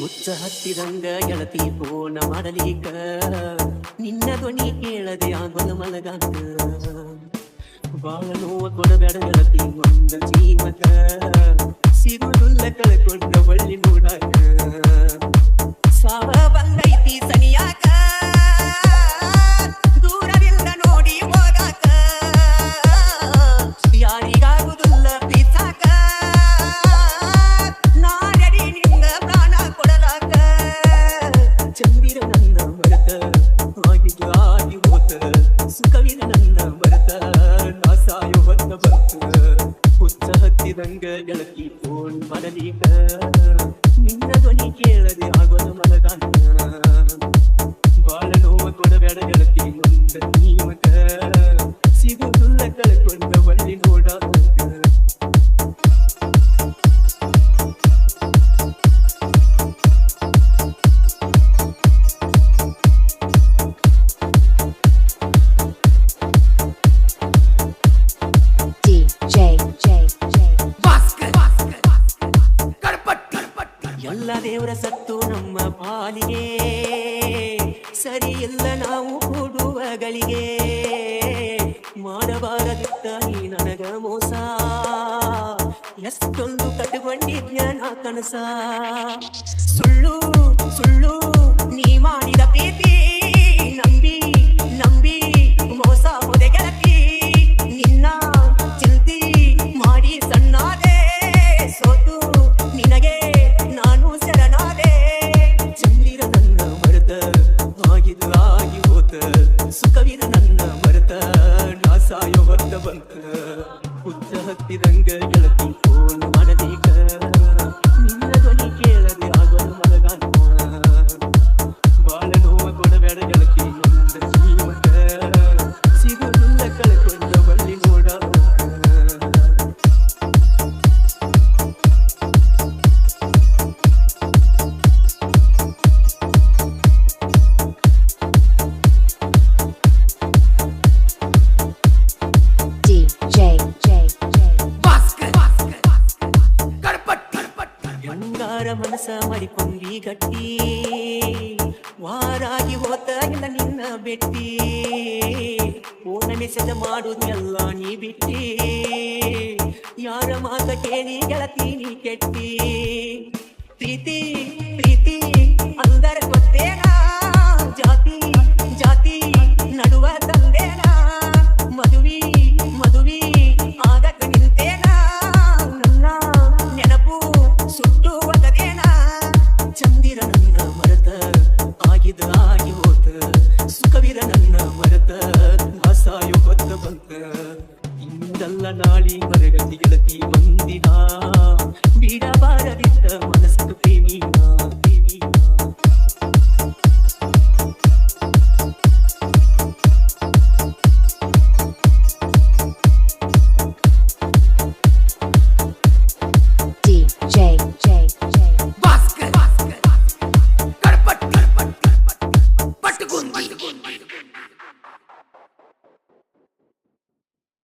ಹುಚ್ಚ ಹತ್ತಿದಂಗ ಗೆಳತಿ ಫೋನ ಮಾಡಲೀಕ ನಿನ್ನ ಧ್ವನಿ ಕೇಳದೆ ಆಗಲು ಮಲಗಾಕ ಬಾಳ ನೋವ ಕೊಡಬೇಡ ಗೆಳತಿ ಒಂದ ಜೀವಕ ಸಿಗುದುಲ್ಲ ಕಳ್ಕೊಂಡ ಬಳ್ಳಿ ನೋಡಾಕ Hanggang for the manalikan ಪಾಲಿಗೆ ಸರಿ ಇಲ್ಲ ನಾವು ಕೂಡುವ ಗಳಿಗೆ. ಮಾಡಬಾರದಿತ್ತ ನೀ ನನಗ ಮೋಸ. ಎಷ್ಟೊಂದು ಕಟ್ಟುಕೊಂಡಿದ್ಯಾ ನಾ ಕನಸ. ಸುಳ್ಳು ಸುಳ್ಳು. புத்தகத்திரங்களுக்கு ಮಾಡಿಕೊಂಡಿ ಗಟ್ಟಿ. ವಾರಾಗಿ ಎಲ್ಲ ನಿನ್ನ ಬೆಟ್ಟಿ. ಪೂರ್ಣ ಮೆಸೇಜ್ ಮಾಡುದೆಲ್ಲ ನೀ ಬಿಟ್ಟಿ. ಯಾರ ಮಾತ ಕೇಳಿ ಗೆಳತಿ ನೀ ಕೆಟ್ಟಿ. ಪ್ರೀತಿ. ಇಂದಲ್ಲ ನಾಳಿ ಮರಗತಿ ಗೆಳತಿ ಬಂದಿನ ಬಿಡಬಾರದಿದ್ದ ಮನಸ್ಸು ಪ್ರೇಮಿನ.